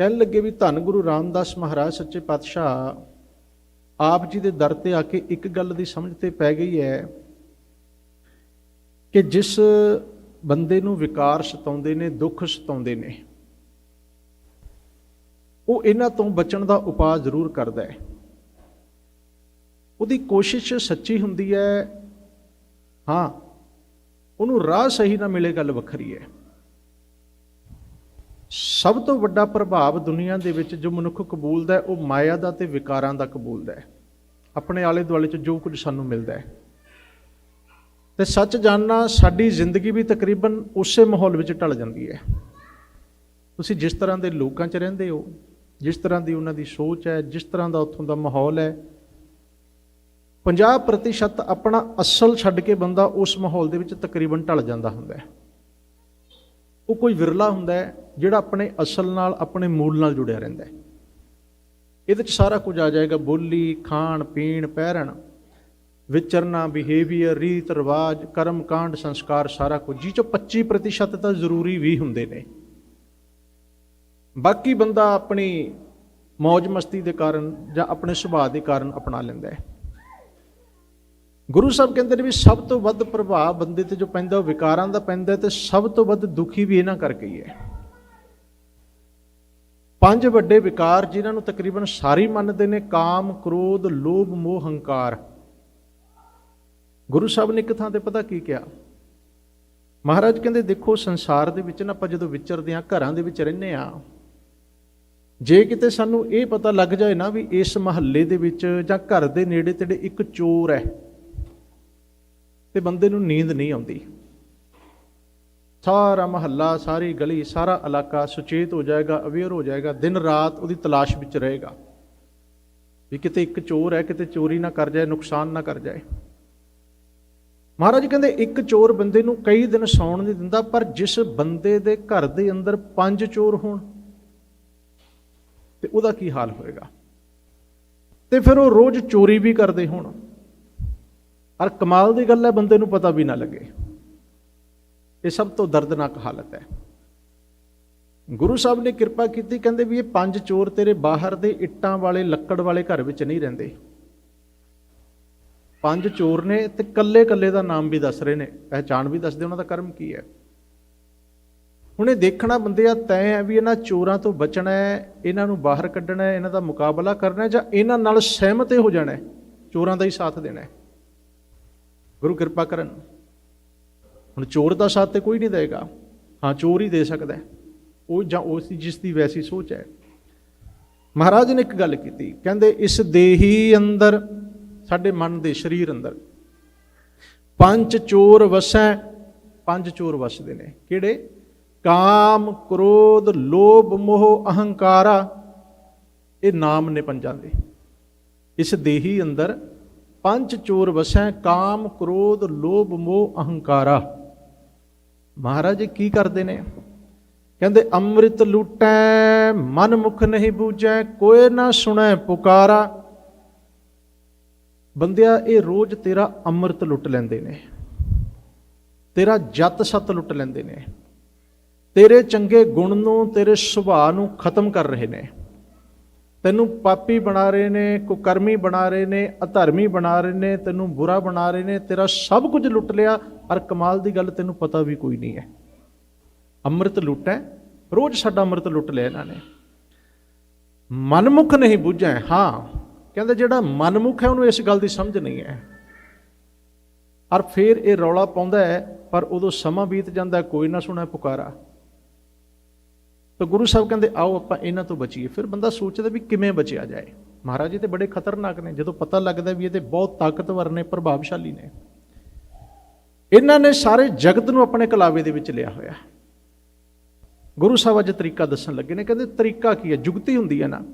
ਕਹਿਣ ਲੱਗੇ ਵੀ ਧੰਨ ਗੁਰੂ ਰਾਮਦਾਸ ਮਹਾਰਾਜ, ਸੱਚੇ ਪਾਤਸ਼ਾਹ, ਆਪ ਜੀ ਦੇ ਦਰ ਤੇ ਆ ਕੇ ਇੱਕ ਗੱਲ ਦੀ ਸਮਝ ਤੇ ਪੈ ਗਈ ਹੈ ਕਿ ਜਿਸ ਬੰਦੇ ਨੂੰ ਵਿਕਾਰ ਸਤਾਉਂਦੇ ਨੇ, ਦੁੱਖ ਸਤਾਉਂਦੇ ਨੇ, ਉਹ ਇਹਨਾਂ ਤੋਂ ਬਚਣ ਦਾ ਉਪਾਅ ਜ਼ਰੂਰ ਕਰਦਾ ਹੈ। ਉਹਦੀ ਕੋਸ਼ਿਸ਼ ਸੱਚੀ ਹੁੰਦੀ ਹੈ, ਹਾਂ, ਉਹਨੂੰ ਰਾਹ ਸਹੀ ਨਾ ਮਿਲੇ ਗੱਲ ਵੱਖਰੀ ਹੈ। ਸਭ ਤੋਂ ਵੱਡਾ ਪ੍ਰਭਾਵ ਦੁਨੀਆ ਦੇ ਵਿੱਚ ਜੋ ਮਨੁੱਖ ਕਬੂਲਦਾ ਹੈ, ਉਹ ਮਾਇਆ ਦਾ ਤੇ ਵਿਕਾਰਾਂ ਦਾ ਕਬੂਲਦਾ ਹੈ। ਆਪਣੇ ਆਲੇ ਦੁਆਲੇ 'ਚ ਜੋ ਕੁਝ ਸਾਨੂੰ ਮਿਲਦਾ ਹੈ। ਤੇ ਸੱਚ ਜਾਣਨਾ ਸਾਡੀ ਜ਼ਿੰਦਗੀ ਵੀ ਤਕਰੀਬਨ ਉਸੇ ਮਾਹੌਲ ਵਿੱਚ ਢਲ ਜਾਂਦੀ ਹੈ। ਤੁਸੀਂ ਜਿਸ ਤਰ੍ਹਾਂ ਦੇ ਲੋਕਾਂ 'ਚ ਰਹਿੰਦੇ ਹੋ, ਜਿਸ ਤਰ੍ਹਾਂ ਦੀ ਉਹਨਾਂ ਦੀ ਸੋਚ ਹੈ, ਜਿਸ ਤਰ੍ਹਾਂ ਦਾ ਉੱਥੋਂ ਦਾ ਮਾਹੌਲ ਹੈ 50% ਆਪਣਾ ਅਸਲ ਛੱਡ ਕੇ ਬੰਦਾ ਉਸ ਮਾਹੌਲ ਦੇ ਵਿੱਚ ਤਕਰੀਬਨ ਢਲ ਜਾਂਦਾ ਹੁੰਦਾ ਹੈ। ਉਹ ਕੋਈ ਵਿਰਲਾ ਹੁੰਦਾ ਹੈ ਜਿਹੜਾ ਆਪਣੇ ਅਸਲ ਨਾਲ, ਆਪਣੇ ਮੂਲ ਨਾਲ ਜੁੜਿਆ ਰਹਿੰਦਾ ਹੈ। ਇਹਦੇ 'ਚ ਸਾਰਾ ਕੁਝ ਆ ਜਾਏਗਾ। ਬੋਲੀ, ਖਾਣ, ਪੀਣ ਪਹਿਰਣ ਵਿਚਰਨਾ ਬਿਹੇਵੀਅਰ ਰੀਤ, ਰਿਵਾਜ, ਕਰਮ, ਕਾਂਡ, ਸੰਸਕਾਰ, ਸਾਰਾ ਕੁਝ। ਜੀ ਚੋਂ 25% ਤਾਂ ਜ਼ਰੂਰੀ ਵੀ ਹੁੰਦੇ ਨੇ। ਬਾਕੀ ਬੰਦਾ ਆਪਣੀ ਮौज ਮਸਤੀ ਦੇ ਕਾਰਨ ਜਾਂ ਆਪਣੇ ਸੁਭਾਅ ਦੇ ਕਾਰਨ ਅਪਣਾ ਲੈਂਦਾ ਹੈ। ਗੁਰੂ ਸਾਹਿਬ ਕਹਿੰਦੇ ਨੇ ਵੀ ਸਭ ਤੋਂ ਵੱਧ ਪ੍ਰਭਾਵ ਬੰਦੇ ਤੇ ਜੋ ਪੈਂਦਾ, ਉਹ ਵਿਕਾਰਾਂ ਦਾ ਪੈਂਦਾ ਤੇ ਸਭ ਤੋਂ ਵੱਧ ਦੁਖੀ ਵੀ ਇਹਨਾਂ ਕਰਕੇ ਹੀ ਹੈ। ਪੰਜ ਵੱਡੇ ਵਿਕਾਰ ਜਿਨ੍ਹਾਂ ਨੂੰ ਤਕਰੀਬਨ ਸਾਰੇ ਮੰਨਦੇ ਨੇ, ਕਾਮ, ਕ੍ਰੋਧ, ਲੋਭ, ਮੋਹ, ਹੰਕਾਰ। ਗੁਰੂ ਸਾਹਿਬ ਨੇ ਇੱਕ ਥਾਂ ਤੇ ਪਤਾ ਕੀ ਕਿਹਾ? ਮਹਾਰਾਜ ਕਹਿੰਦੇ, ਦੇਖੋ ਸੰਸਾਰ ਦੇ ਵਿੱਚ ਨਾ ਆਪਾਂ ਜਦੋਂ ਵਿਚਰਦੇ ਆ ਘਰਾਂ ਦੇ ਵਿੱਚ ਰਹਿੰਦੇ ਆ ਜੇ ਕਿਤੇ ਸਾਨੂੰ ਇਹ ਪਤਾ ਲੱਗ ਜਾਏ ਨਾ ਵੀ ਇਸ ਮਹੱਲੇ ਦੇ ਵਿੱਚ ਜਾਂ ਘਰ ਦੇ ਨੇੜੇ ਤੇੜੇ ਇੱਕ ਚੋਰ ਹੈ ਤੇ ਬੰਦੇ ਨੂੰ ਨੀਂਦ ਨਹੀਂ ਆਉਂਦੀ। ਸਾਰਾ ਮਹੱਲਾ, ਸਾਰੀ ਗਲੀ, ਸਾਰਾ ਇਲਾਕਾ ਸੁਚੇਤ ਹੋ ਜਾਏਗਾ, ਅਵੇਅਰ ਹੋ ਜਾਏਗਾ, ਦਿਨ ਰਾਤ ਉਹਦੀ ਤਲਾਸ਼ ਵਿੱਚ ਰਹੇਗਾ। ਵੀ ਕਿਤੇ ਇੱਕ ਚੋਰ ਹੈ, ਕਿਤੇ ਚੋਰੀ ਨਾ ਕਰ ਜਾਏ, ਨੁਕਸਾਨ ਨਾ ਕਰ ਜਾਏ। ਮਹਾਰਾਜ ਕਹਿੰਦੇ, ਇੱਕ ਚੋਰ ਬੰਦੇ ਨੂੰ ਕਈ ਦਿਨ ਸੌਣ ਨਹੀਂ ਦਿੰਦਾ, ਪਰ ਜਿਸ ਬੰਦੇ ਦੇ ਘਰ ਦੇ ਅੰਦਰ ਪੰਜ ਚੋਰ ਹੋਣ, ਤੇ ਉਹਦਾ ਕੀ ਹਾਲ ਹੋਏਗਾ? ਤੇ ਫਿਰ ਉਹ ਰੋਜ਼ ਚੋਰੀ ਵੀ ਕਰਦੇ ਹੋਣ। ਔਰ ਕਮਾਲ ਦੀ ਗੱਲ ਹੈ, ਬੰਦੇ ਨੂੰ ਪਤਾ ਵੀ ਨਾ ਲੱਗੇ। ਇਹ ਸਭ ਤੋਂ ਦਰਦਨਾਕ ਹਾਲਤ ਹੈ। ਗੁਰੂ ਸਾਹਿਬ ਨੇ ਕਿਰਪਾ ਕੀਤੀ, ਕਹਿੰਦੇ ਵੀ ਇਹ ਪੰਜ ਚੋਰ ਤੇਰੇ ਬਾਹਰ ਦੇ ਇੱਟਾਂ ਵਾਲੇ, ਲੱਕੜ ਵਾਲੇ ਘਰ ਵਿੱਚ ਨਹੀਂ ਰਹਿੰਦੇ। ਪੰਜ ਚੋਰ ਨੇ ਤੇ ਕੱਲੇ ਕੱਲੇ ਦਾ ਨਾਮ ਵੀ ਦੱਸ ਰਹੇ ਨੇ। ਪਹਿਚਾਣ ਵੀ ਦੱਸਦੇ, ਉਹਨਾਂ ਦਾ ਕਰਮ ਕੀ ਹੈ? ਹੁਣ ਇਹ ਦੇਖਣਾ ਬੰਦਿਆ ਤੈਅ ਹੈ ਵੀ ਇਹਨਾਂ ਚੋਰਾਂ ਤੋਂ ਬਚਣਾ ਹੈ, ਇਹਨਾਂ ਨੂੰ ਬਾਹਰ ਕੱਢਣਾ ਹੈ, ਇਹਨਾਂ ਦਾ ਮੁਕਾਬਲਾ ਕਰਨਾ ਹੈ ਜਾਂ ਇਹਨਾਂ ਨਾਲ ਸਹਿਮਤ ਹੋ ਜਾਣਾ ਹੈ, ਚੋਰਾਂ ਦਾ ਹੀ ਸਾਥ ਦੇਣਾ ਹੈ। ਗੁਰੂ ਕਿਰਪਾ ਕਰਨ। ਹੁਣ ਚੋਰ ਦਾ ਸਾਥ ਤੇ ਕੋਈ ਨਹੀਂ ਦੇਗਾ। ਹਾਂ, ਚੋਰ ਹੀ ਦੇ ਸਕਦਾ ਉਹ ਜਾਂ ਉਸ ਜਿਸ ਦੀ ਵੈਸੀ ਸੋਚ ਹੈ। ਮਹਾਰਾਜ ਨੇ ਇੱਕ ਗੱਲ ਕੀਤੀ। ਕਹਿੰਦੇ, ਇਸ ਦੇਹੀ ਅੰਦਰ, ਸਾਡੇ ਮਨ ਦੇ ਸਰੀਰ ਅੰਦਰ, ਪੰਜ ਚੋਰ ਵਸੈ, ਪੰਜ ਚੋਰ ਵਸਦੇ ਨੇ। ਕਿਹੜੇ? ਕਾਮ, ਕ੍ਰੋਧ, ਲੋਭ, ਮੋਹ, ਅਹੰਕਾਰਾ, ਇਹ ਨਾਮ ਨੇ ਪੰਜਾਂ ਦੇ। ਇਸ ਦੇਹੀ ਅੰਦਰ ਪੰਜ ਚੋਰ ਵਸੈ, ਕਾਮ, ਕ੍ਰੋਧ, ਲੋਭ, ਮੋਹ, ਅਹੰਕਾਰਾ। ਮਹਾਰਾਜ ਕੀ ਕਰਦੇ ਨੇ? ਕਹਿੰਦੇ, ਅੰਮ੍ਰਿਤ ਲੂਟੈ ਮਨ ਮੁਖ ਨਹੀਂ ਬੂਝੈ ਕੋਈ ਨਾ ਸੁਣੈ ਪੁਕਾਰਾ। ਬੰਦਿਆ, ਇਹ ਰੋਜ਼ ਤੇਰਾ ਅੰਮ੍ਰਿਤ ਲੁੱਟ ਲੈਂਦੇ ਨੇ। ਤੇਰਾ ਜਤ ਸਤ ਲੁੱਟ ਲੈਂਦੇ ਨੇ। ਤੇਰੇ ਚੰਗੇ ਗੁਣ ਨੂੰ, ਤੇਰੇ ਸੁਭਾਅ ਨੂੰ ਖਤਮ ਕਰ ਰਹੇ ਨੇ। ਤੈਨੂੰ ਪਾਪੀ ਬਣਾ ਰਹੇ ਨੇ, ਕੁਕਰਮੀ ਬਣਾ ਰਹੇ ਨੇ, ਅਧਰਮੀ ਬਣਾ ਰਹੇ ਨੇ, ਤੈਨੂੰ ਬੁਰਾ ਬਣਾ ਰਹੇ ਨੇ, ਤੇਰਾ ਸਭ ਕੁਝ ਲੁੱਟ ਲਿਆ ਔਰ ਕਮਾਲ ਦੀ ਗੱਲ ਤੈਨੂੰ ਪਤਾ ਵੀ ਕੋਈ ਨਹੀਂ ਹੈ। ਅੰਮ੍ਰਿਤ ਲੁੱਟੈ, ਰੋਜ਼ ਸਾਡਾ ਅੰਮ੍ਰਿਤ ਲੁੱਟ ਲਿਆ ਇਹਨਾਂ ਨੇ। ਮਨਮੁਖ ਨਹੀਂ ਬੁੱਝੈ, ਹਾਂ, ਕਹਿੰਦੇ ਜਿਹੜਾ ਮਨਮੁਖ ਹੈ ਉਹਨੂੰ ਇਸ ਗੱਲ ਦੀ ਸਮਝ ਨਹੀਂ ਹੈ। ਔਰ ਫਿਰ ਇਹ ਰੌਲਾ ਪਾਉਂਦਾ ਹੈ, ਪਰ ਉਦੋਂ ਸਮਾਂ ਬੀਤ ਜਾਂਦਾ, ਕੋਈ ਨਾ ਸੁਣਾ ਪੁਕਾਰਾ। ਤਾਂ ਗੁਰੂ ਸਾਹਿਬ ਕਹਿੰਦੇ, ਆਓ ਆਪਾਂ ਇਹਨਾਂ ਤੋਂ ਬਚੀਏ। ਫਿਰ ਬੰਦਾ ਸੋਚਦਾ ਵੀ ਕਿਵੇਂ ਬਚਿਆ ਜਾਏ। ਮਹਾਰਾਜ ਜੀ ਤੇ ਬੜੇ ਖਤਰਨਾਕ ਨੇ। ਜਦੋਂ ਪਤਾ ਲੱਗਦਾ ਵੀ ਇਹ ਤੇ ਬਹੁਤ ਤਾਕਤਵਰ ਨੇ, ਪ੍ਰਭਾਵਸ਼ਾਲੀ ਨੇ। ਇਹਨਾਂ ਨੇ ਸਾਰੇ ਜਗਤ ਨੂੰ ਆਪਣੇ ਕਲਾਵੇ ਦੇ ਵਿੱਚ ਲਿਆ ਹੋਇਆ। ਗੁਰੂ ਸਾਹਿਬ ਅੱਜ ਤਰੀਕਾ ਦੱਸਣ ਲੱਗੇ ਨੇ। ਕਹਿੰਦੇ, ਤਰੀਕਾ ਕੀ ਹੈ? ਜੁਗਤੀ ਹੁੰਦੀ ਹੈ ਨਾ।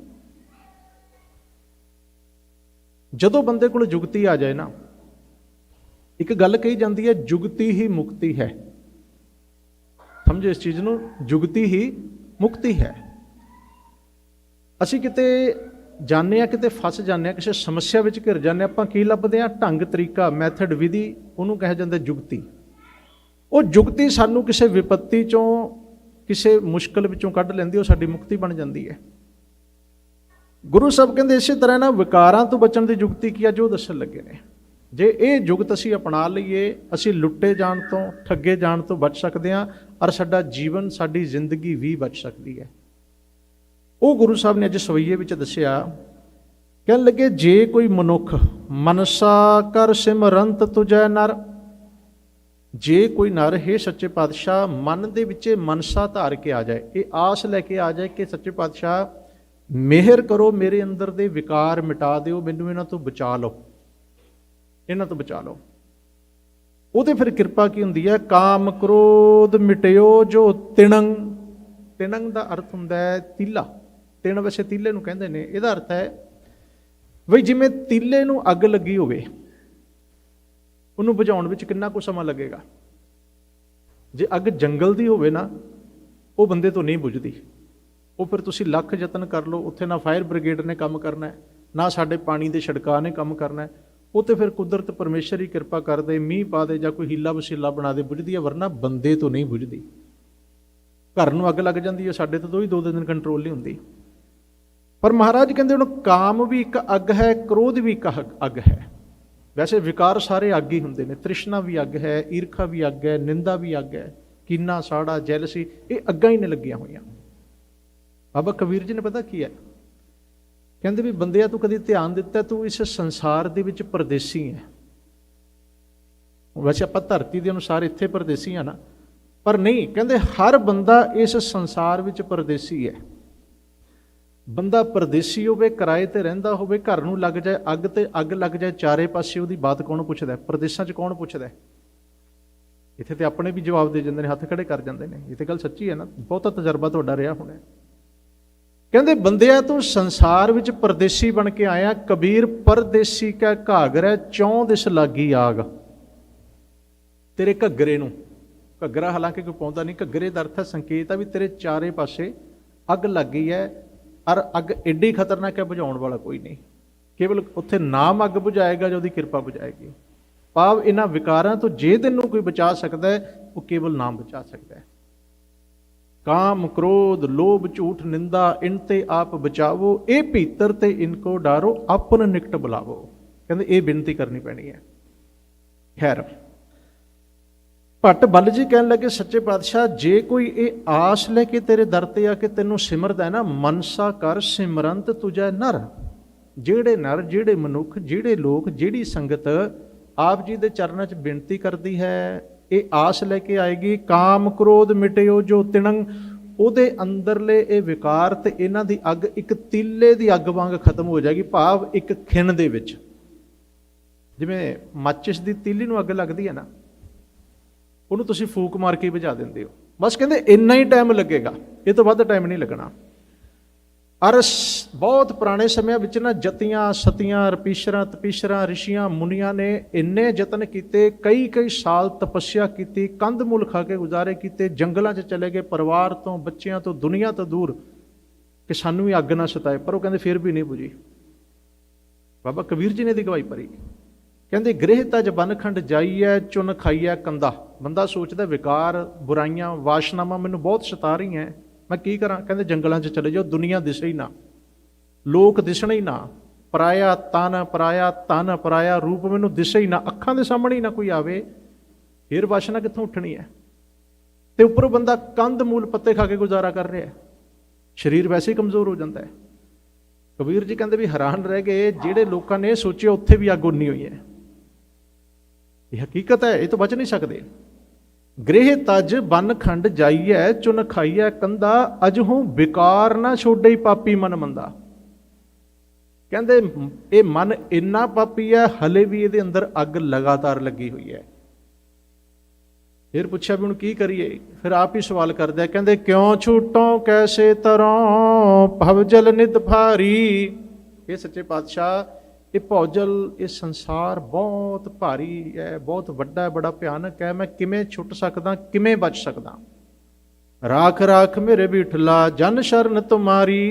ਜਦੋਂ ਬੰਦੇ ਕੋਲ ਜੁਗਤੀ ਆ ਜਾਏ ਨਾ, ਇੱਕ ਗੱਲ ਕਹੀ ਜਾਂਦੀ ਹੈ, ਜੁਗਤੀ ਹੀ ਮੁਕਤੀ ਹੈ। ਸਮਝੋ ਇਸ ਚੀਜ਼ ਨੂੰ, ਜੁਗਤੀ ਹੀ ਮੁਕਤੀ ਹੈ। ਅਸੀਂ ਕਿਤੇ ਜਾਣਦੇ ਆ ਕਿਤੇ ਫਸ ਜਾਂਦੇ ਆ ਕਿਸੇ ਸਮੱਸਿਆ ਵਿੱਚ ਘਿਰ ਜਾਂਦੇ ਹਾਂ, ਆਪਾਂ ਕੀ ਲੱਭਦੇ ਆ ਢੰਗ ਤਰੀਕਾ ਮੈਥਡ ਵਿਧੀ ਉਹਨੂੰ ਕਿਹਾ ਜਾਂਦਾ ਜੁਗਤੀ। ਉਹ ਜੁਗਤੀ ਸਾਨੂੰ ਕਿਸੇ ਵਿਪੱਤੀ ਚੋਂ ਕਿਸੇ ਮੁਸ਼ਕਲ ਵਿੱਚੋਂ ਕੱਢ ਲੈਂਦੀ ਉਹ ਸਾਡੀ ਮੁਕਤੀ ਬਣ ਜਾਂਦੀ ਹੈ। ਗੁਰੂ ਸਾਹਿਬ ਕਹਿੰਦੇ ਇਸੇ ਤਰ੍ਹਾਂ ਨਾ ਵਿਕਾਰਾਂ ਤੋਂ ਬਚਣ ਦੀ ਜੁਗਤੀ ਕੀ ਆ? ਜੋ ਦੱਸਣ ਲੱਗੇ ਨੇ। ਜੇ ਇਹ ਜੁਗਤ ਅਸੀਂ ਅਪਣਾ ਲਈਏ, ਅਸੀਂ ਲੁੱਟੇ ਜਾਣ ਤੋਂ, ਠੱਗੇ ਜਾਣ ਤੋਂ ਬਚ ਸਕਦੇ ਹਾਂ, ਔਰ ਸਾਡਾ ਜੀਵਨ, ਸਾਡੀ ਜ਼ਿੰਦਗੀ ਵੀ ਬਚ ਸਕਦੀ ਹੈ। ਉਹ ਗੁਰੂ ਸਾਹਿਬ ਨੇ ਅੱਜ ਸਵਈਏ ਵਿੱਚ ਦੱਸਿਆ, ਕਹਿਣ ਲੱਗੇ, ਜੇ ਕੋਈ ਮਨੁੱਖ ਮਨਸਾ ਕਰ ਸਿਮਰੰਤ ਤੁਜੈ ਨਰ, ਜੇ ਕੋਈ ਨਰ, ਹੈ ਸੱਚੇ ਪਾਤਸ਼ਾਹ, ਮਨ ਦੇ ਵਿੱਚ ਮਨਸਾ ਧਾਰ ਕੇ ਆ ਜਾਏ, ਇਹ ਆਸ ਲੈ ਕੇ ਆ ਜਾਏ ਕਿ ਸੱਚੇ ਪਾਤਸ਼ਾਹ, ਮਿਹਰ ਕਰੋ, ਮੇਰੇ ਅੰਦਰ ਦੇ ਵਿਕਾਰ ਮਿਟਾ ਦਿਓ, ਮੈਨੂੰ ਇਹਨਾਂ ਤੋਂ ਬਚਾ ਲਓ। ਇਹਨਾਂ ਤੋਂ ਬਚਾ ਲਓ। ਉਹਦੇ ਫਿਰ ਕਿਰਪਾ ਕੀ ਹੁੰਦੀ ਹੈ? ਕਾਮ ਕ੍ਰੋਧ ਮਿਟਿਓ ਜੋ ਤਿਣੰ ਤਿਣੰ ਦਾ ਅਰਥ ਹੁੰਦਾ ਹੈ ਤੀਲਾ। ਤਿਣ ਵੈਸੇ ਤੀਲੇ ਨੂੰ ਕਹਿੰਦੇ ਨੇ। ਇਹਦਾ ਅਰਥ ਹੈ ਵੀ ਜਿਵੇਂ ਤੀਲੇ ਨੂੰ ਅੱਗ ਲੱਗੀ ਹੋਵੇ, ਉਹਨੂੰ ਬੁਝਾਉਣ ਵਿੱਚ ਕਿੰਨਾ ਕੁ ਸਮਾਂ ਲੱਗੇਗਾ? ਜੇ ਅੱਗ ਜੰਗਲ ਦੀ ਹੋਵੇ ਨਾ, ਉਹ ਬੰਦੇ ਤੋਂ ਨਹੀਂ ਬੁਝਦੀ। ਉਹ ਫਿਰ ਤੁਸੀਂ ਲੱਖ ਯਤਨ ਕਰ ਲਓ। ਉੱਥੇ ਨਾ ਫਾਇਰ ਬ੍ਰਿਗੇਡ ਨੇ ਕੰਮ ਕਰਨਾ ਹੈ, ਨਾ ਸਾਡੇ ਪਾਣੀ ਦੇ ਛਿੜਕਾਅ ਨੇ ਕੰਮ ਕਰਨਾ ਹੈ। ਉਹ ਤੇ ਫਿਰ ਕੁਦਰਤ ਪਰਮੇਸ਼ਰ ਹੀ ਕਿਰਪਾ ਕਰਦੇ, ਮੀਂਹ ਪਾ ਦੇ ਜਾਂ ਕੋਈ ਹੀਲਾ ਵਸੀਲਾ ਬਣਾ ਦੇ ਬੁਝਦੀ ਹੈ ਵਰਨਾ ਬੰਦੇ ਤੋਂ ਨਹੀਂ ਬੁਝਦੀ। ਘਰ ਨੂੰ ਅੱਗ ਲੱਗ ਜਾਂਦੀ ਹੈ ਸਾਡੇ ਤੋਂ ਹੀ ਦੋ ਦਿਨ ਕੰਟਰੋਲ ਨਹੀਂ ਹੁੰਦੀ। ਪਰ ਮਹਾਰਾਜ ਕਹਿੰਦੇ ਹੁਣ ਕਾਮ ਵੀ ਇੱਕ ਅੱਗ ਹੈ, ਕ੍ਰੋਧ ਵੀ ਇੱਕ ਅੱਗ- ਹੈ। ਵੈਸੇ ਵਿਕਾਰ ਸਾਰੇ ਅੱਗ ਹੀ ਹੁੰਦੇ ਨੇ, ਤ੍ਰਿਸ਼ਨਾ ਵੀ ਅੱਗ ਹੈ, ਈਰਖਾ ਵੀ ਅੱਗ ਹੈ, ਨਿੰਦਾ ਵੀ ਅੱਗ ਹੈ, ਕਿੰਨਾ, ਸਾੜਾ, ਜੈਲਸੀ, ਇਹ ਅੱਗਾਂ ਹੀ ਨੇ ਲੱਗੀਆਂ ਹੋਈਆਂ। ਬਾਬਾ ਕਬੀਰ ਜੀ ਨੇ ਪਤਾ ਕੀ ਹੈ? ਕਹਿੰਦੇ ਵੀ ਬੰਦਿਆ ਤੂੰ ਕਦੀ ਧਿਆਨ ਦਿੱਤਾ, ਤੂੰ ਇਸ ਸੰਸਾਰ ਦੇ ਵਿੱਚ ਪਰਦੇਸੀ ਹੈ ਵੈਸੇ ਆਪਾਂ ਧਰਤੀ ਦੇ ਅਨੁਸਾਰ ਇੱਥੇ ਪਰਦੇਸੀ ਆ ਨਾ, ਪਰ ਨਹੀਂ, ਕਹਿੰਦੇ ਹਰ ਬੰਦਾ ਇਸ ਸੰਸਾਰ ਵਿੱਚ ਪਰਦੇਸੀ ਹੈ ਬੰਦਾ ਪਰਦੇਸੀ ਹੋਵੇ, ਕਿਰਾਏ ਤੇ ਰਹਿੰਦਾ ਹੋਵੇ, ਘਰ ਨੂੰ ਲੱਗ ਜਾਏ, ਅੱਗ ਤੇ ਅੱਗ ਲੱਗ ਜਾਏ, ਚਾਰੇ ਪਾਸੇ ਉਹਦੀ ਬਾਤ ਕੌਣ ਪੁੱਛਦਾ ਪਰਦੇਸਾਂ 'ਚ ਕੌਣ ਪੁੱਛਦਾ ਇੱਥੇ ਤੇ ਆਪਣੇ ਵੀ ਜਵਾਬ ਦੇ ਜਾਂਦੇ ਨੇ, ਹੱਥ ਖੜੇ ਕਰ ਜਾਂਦੇ ਨੇ। ਇਹ ਤੇ ਗੱਲ ਸੱਚੀ ਹੈ ਨਾ, ਬਹੁਤਾ ਤਜਰਬਾ ਤੁਹਾਡਾ ਰਿਹਾ ਹੋਣਾ ਕਹਿੰਦੇ ਬੰਦਿਆ ਤੂੰ ਸੰਸਾਰ ਵਿੱਚ ਪਰਦੇਸੀ ਬਣ ਕੇ ਆਇਆ, ਕਬੀਰ ਪਰਦੇਸੀ ਕਾ ਘਾਗਰੈ ਚੌਂ ਦਿਸ ਲਾਗੀ ਆਗ। ਤੇਰੇ ਘੱਗਰੇ ਨੂੰ, ਘੱਗਰਾ ਹਾਲਾਂਕਿ ਕੋਈ ਪਾਉਂਦਾ ਨਹੀਂ, ਘੱਗਰੇ ਦਾ ਅਰਥ ਹੈ ਸੰਕੇਤ ਆ ਵੀ ਤੇਰੇ ਚਾਰੇ ਪਾਸੇ ਅੱਗ ਲੱਗ ਹੈ ਔਰ ਅੱਗ ਐਡੀ ਖਤਰਨਾਕ ਹੈ ਬੁਝਾਉਣ ਵਾਲਾ ਕੋਈ ਨਹੀਂ। ਕੇਵਲ ਉੱਥੇ ਨਾਮ ਅੱਗ ਬੁਝਾਏਗਾ ਜੋ ਉਹਦੀ ਕਿਰਪਾ ਬੁਝਾਏਗੀ। ਭਾਵ ਇਹਨਾਂ ਵਿਕਾਰਾਂ ਤੋਂ ਜੇ ਤੈਨੂੰ ਕੋਈ ਬਚਾ ਸਕਦਾ ਹੈ ਉਹ ਕੇਵਲ ਨਾਮ ਬਚਾ ਸਕਦਾ ਹੈ ਕਾਮ, ਕ੍ਰੋਧ, ਲੋਭ, ਝੂਠ, ਨਿੰਦਾ, ਇਨ ਤੇ ਆਪ ਬਚਾਵੋ, ਇਹ ਭੀਤਰ ਤੇ ਇਨਕੋ ਡਾਰੋ, ਆਪਨ ਨਿਕਟ ਬੁਲਾਵੋ। ਕਹਿੰਦੇ ਇਹ ਬੇਨਤੀ ਕਰਨੀ ਪੈਣੀ ਹੈ। ਖੈਰ, ਭੱਟ ਬੱਲ ਜੀ ਕਹਿਣ ਲੱਗੇ, ਸੱਚੇ ਪਾਤਸ਼ਾਹ, ਜੇ ਕੋਈ ਇਹ ਆਸ ਲੈ ਕੇ ਤੇਰੇ ਦਰ ਤੇ ਆ ਕੇ ਤੈਨੂੰ ਸਿਮਰਦਾ ਹੈ ਨਾ, ਮਨਸਾ ਕਰ ਸਿਮਰੰਤ ਤੁਜੈ ਨਰ। ਜਿਹੜੇ ਨਰ, ਜਿਹੜੇ ਮਨੁੱਖ, ਜਿਹੜੇ ਲੋਕ, ਜਿਹੜੀ ਸੰਗਤ ਆਪ ਜੀ ਦੇ ਚਰਨਾਂ 'ਚ ਬੇਨਤੀ ਕਰਦੀ ਹੈ ਇਹ ਆਸ ਲੈ ਕੇ ਆਏਗੀ, ਕਾਮ ਕ੍ਰੋਧ ਮਿਟਿਓ ਜੋ ਤਿਣੰ ਉਹਦੇ ਅੰਦਰਲੇ ਇਹ ਵਿਕਾਰ ਤੇ ਇਹਨਾਂ ਦੀ ਅੱਗ, ਇੱਕ ਤੀਲੇ ਦੀ ਅੱਗ ਵਾਂਗ ਖਤਮ ਹੋ ਜਾਏਗੀ, ਭਾਵ ਇੱਕ ਖਿਣ ਦੇ ਵਿੱਚ। ਜਿਵੇਂ ਮਾਚਿਸ ਦੀ ਤੀਲੀ ਨੂੰ ਅੱਗ ਲੱਗਦੀ ਹੈ ਨਾ, ਉਹਨੂੰ ਤੁਸੀਂ ਫੂਕ ਮਾਰ ਕੇ ਹੀ ਬੁਝਾ ਦਿੰਦੇ ਹੋ। ਬਸ ਕਹਿੰਦੇ, ਇੰਨਾ ਹੀ ਟਾਈਮ ਲੱਗੇਗਾ। ਇਹ ਤੋਂ ਵੱਧ ਟਾਈਮ ਨਹੀਂ ਲੱਗਣਾ। ਅਰਸ ਬਹੁਤ ਪੁਰਾਣੇ ਸਮਿਆਂ ਵਿੱਚ ਨਾ ਜਤੀਆਂ, ਸਤੀਆਂ, ਰਪੀਸ਼ਰਾਂ, ਤਪੀਸ਼ਰਾਂ, ਰਿਸ਼ੀਆਂ, ਮੁਨੀਆਂ ਨੇ ਇੰਨੇ ਯਤਨ ਕੀਤੇ, ਕਈ ਕਈ ਸਾਲ ਤਪੱਸਿਆ ਕੀਤੀ, ਕੰਧ ਮੂਲ ਖਾ ਕੇ ਗੁਜ਼ਾਰੇ ਕੀਤੇ, ਜੰਗਲਾਂ 'ਚ ਚਲੇ ਗਏ, ਪਰਿਵਾਰ ਤੋਂ, ਬੱਚਿਆਂ ਤੋਂ, ਦੁਨੀਆ ਤੋਂ ਦੂਰ ਕਿ ਸਾਨੂੰ ਵੀ ਅੱਗ ਨਾ ਸਤਾਏ। ਪਰ ਉਹ ਕਹਿੰਦੇ ਫਿਰ ਵੀ ਨਹੀਂ ਬੁਝੀ। ਬਾਬਾ ਕਬੀਰ ਜੀ ਨੇ ਦੀ ਗਵਾਹੀ ਭਰੀ। ਕਹਿੰਦੇ, ਗ੍ਰਹਿ ਤਜ ਬਨਖੰਡ ਜਾਈਐ, ਚੁਨ ਖਾਈਐ ਕੰਦਾ। ਬੰਦਾ ਸੋਚਦਾ, ਵਿਕਾਰ, ਬੁਰਾਈਆਂ, ਵਾਸ਼ਨਾਵਾਂ ਮੈਨੂੰ ਬਹੁਤ ਸਤਾ ਰਹੀਆਂ। ਮੈਂ ਕੀ ਕਰਾਂ? ਕਹਿੰਦੇ, ਜੰਗਲਾਂ 'ਚ ਚਲੇ ਜਾਓ, ਦੁਨੀਆ ਦਿਸੇ ਹੀ ਨਾ। ਲੋਕ ਦਿਸਣੇ ਹੀ ਨਾ। ਪਰਾਇਆ ਤਨ ਪਰਾਇਆ ਤਨ, ਪਰਾਇਆ ਰੂਪ ਮੈਨੂੰ ਦਿਸੇ ਹੀ ਨਾ। ਅੱਖਾਂ ਦੇ ਸਾਹਮਣੇ ਹੀ ਨਾ ਕੋਈ ਆਵੇ। ਫਿਰ ਵਾਸ਼ਨਾ ਕਿੱਥੋਂ ਉੱਠਣੀ ਹੈ? ਤੇ ਉੱਪਰੋਂ ਬੰਦਾ ਕੰਧ, ਮੂਲ ਪੱਤੇ ਖਾ ਕੇ ਗੁਜ਼ਾਰਾ ਕਰ ਰਿਹਾ ਹੈ। ਸਰੀਰ ਵੈਸੇ ਹੀ ਕਮਜ਼ੋਰ ਹੋ ਜਾਂਦਾ ਹੈ। ਕਬੀਰ ਜੀ ਕਹਿੰਦੇ ਵੀ ਹੈਰਾਨ ਰਹਿ ਗਏ, ਜਿਹੜੇ ਲੋਕਾਂ ਨੇ ਸੋਚਿਆ ਉੱਥੇ ਵੀ ਅੱਗ ਉੰਨੀ ਹੋਈ ਹੈ। ਇਹ ਹਕੀਕਤ ਹੈ, ਇਹ ਤੋਂ ਬਚ ਨਹੀਂ ਸਕਦੇ। ਗ੍ਰਹਿ ਤਜ ਬਨ ਖੰਡ ਜਾਈਐ, ਚੁਨ ਖਾਈਐ ਕੰਦਾ ਅਜਹੂ ਵਿਕਾਰ ਨਾ ਛੋਡੇ ਹੀ ਪਾਪੀ ਮਨ ਮੰਦਾ। ਕਹਿੰਦੇ ਇਹ ਮਨ ਇੰਨਾ ਪਾਪੀ ਹੈ, ਹਲੇ ਵੀ ਇਹਦੇ ਅੰਦਰ ਅੱਗ ਲਗਾਤਾਰ ਲੱਗੀ ਹੋਈ ਹੈ। ਫਿਰ ਪੁੱਛਿਆ ਵੀ ਹੁਣ ਕੀ ਕਰੀਏ? ਫਿਰ ਆਪ ਹੀ ਸਵਾਲ ਕਰਦੇ ਕਹਿੰਦੇ ਕਿਉਂ ਛੂਟੋਂ, ਕੈਸੇ ਤਰੋਂ, ਭਵਜਲ ਨਿਤ ਭਾਰੀ। ਇਹ ਸੱਚੇ ਪਾਤਸ਼ਾਹ, ਇਹ ਭੌਜਲ, ਇਹ ਸੰਸਾਰ ਬਹੁਤ ਭਾਰੀ ਹੈ, ਬਹੁਤ ਵੱਡਾ ਹੈ, ਬੜਾ ਭਿਆਨਕ ਹੈ। ਮੈਂ ਕਿਵੇਂ ਛੁੱਟ ਸਕਦਾ, ਕਿਵੇਂ ਬਚ ਸਕਦਾ? ਰਾਖ ਰਾਖ ਮੇਰੇ ਬਿਠਲਾ ਜਨ ਸ਼ਰਨ ਤੁਮਾਰੀ।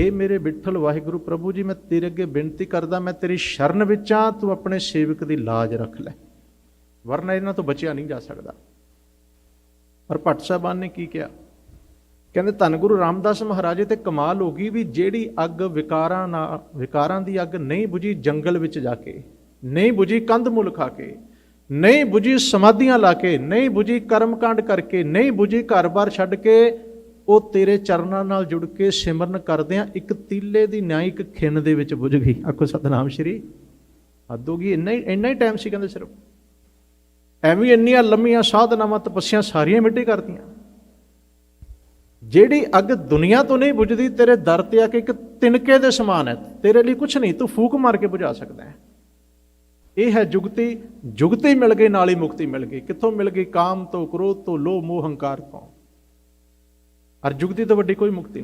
हे ਮੇਰੇ ਬਿਠਲ ਵਾਹਿਗੁਰੂ ਪ੍ਰਭੂ ਜੀ, ਮੈਂ ਤੇਰੇ ਅੱਗੇ ਬੇਨਤੀ ਕਰਦਾ, ਮੈਂ ਤੇਰੀ ਸ਼ਰਨ ਵਿੱਚ ਆ ਤੂੰ ਆਪਣੇ ਸੇਵਕ ਦੀ ਲਾਜ ਰੱਖ ਲੈ। ਵਰਨਾ ਇਹਨਾਂ ਤੋਂ ਬਚਿਆ ਨਹੀਂ ਜਾ ਸਕਦਾ। ਪਰ ਭੱਟ ਸਾਹਿਬਾਨ ਨੇ ਕੀ ਕਿਹਾ? ਕਹਿੰਦੇ, ਧੰਨ ਗੁਰੂ ਰਾਮਦਾਸ ਮਹਾਰਾਜੇ, ਤੇ ਕਮਾਲ ਹੋ ਗਈ ਵੀ ਜਿਹੜੀ ਅੱਗ ਵਿਕਾਰਾਂ ਨਾਲ, ਵਿਕਾਰਾਂ ਦੀ ਅੱਗ ਨਹੀਂ ਬੁਝੀ ਜੰਗਲ ਵਿੱਚ ਜਾ ਕੇ, ਨਹੀਂ ਬੁਝੀ ਕੰਧ ਮੁੱਲ ਖਾ ਕੇ, ਨਹੀਂ ਬੁਝੀ ਸਮਾਧੀਆਂ ਲਾ ਕੇ, ਨਹੀਂ ਬੁਝੀ ਕਰਮਕਾਂਡ ਕਰਕੇ, ਨਹੀਂ ਬੁਝੀ ਘਰ-ਬਾਰ ਛੱਡ ਕੇ ਉਹ ਤੇਰੇ ਚਰਨਾਂ ਨਾਲ ਜੁੜ ਕੇ ਸਿਮਰਨ ਕਰਦਿਆਂ ਇੱਕ ਤੀਲੇ ਦੀ ਨਿਆਈ ਇੱਕ ਖਿੰਨ ਦੇ ਵਿੱਚ ਬੁਝ ਗਈ। ਆਖੋ ਸਤਨਾਮ ਸ਼੍ਰੀ। ਹੱਦ ਹੋ ਗਈ। ਇੰਨਾ ਹੀ ਇੰਨਾ ਹੀ ਟਾਈਮ ਸੀ ਕਹਿੰਦੇ ਸਿਰਫ। ਐਵੇਂ ਇੰਨੀਆਂ ਲੰਮੀਆਂ ਸਾਧਨਾਵਾਂ ਤਪੱਸਿਆ ਸਾਰੀਆਂ ਮਿੱਟੀ ਕਰਦੀਆਂ ਜਿਹੜੀ ਅੱਗ ਦੁਨੀਆ ਤੋਂ ਨਹੀਂ ਬੁਝਦੀ, ਤੇਰੇ ਦਰ ਤੇ ਆ ਕੇ ਇੱਕ ਤਿਨਕੇ ਦੇ ਸਮਾਨ ਹੈ। ਤੇਰੇ ਲਈ ਕੁਝ ਨਹੀਂ, ਤੂੰ ਫੂਕ ਮਾਰ ਕੇ ਬੁਝਾ ਸਕਦਾ ਹੈ। ਇਹ ਹੈ ਜੁਗਤੀ। ਜੁਗਤੀ ਮਿਲ ਗਈ, ਨਾਲ ਹੀ ਮੁਕਤੀ ਮਿਲ ਗਈ। ਕਿੱਥੋਂ ਮਿਲ ਗਈ? ਕਾਮ ਤੋਂ, ਕ੍ਰੋਧ ਤੋਂ, ਲੋਭ, ਮੋਹ, ਹੰਕਾਰ ਤੋਂ। ਅਰ ਜੁਗਤੀ ਤੋਂ ਵੱਡੀ ਕੋਈ ਮੁਕਤੀ ਨਹੀਂ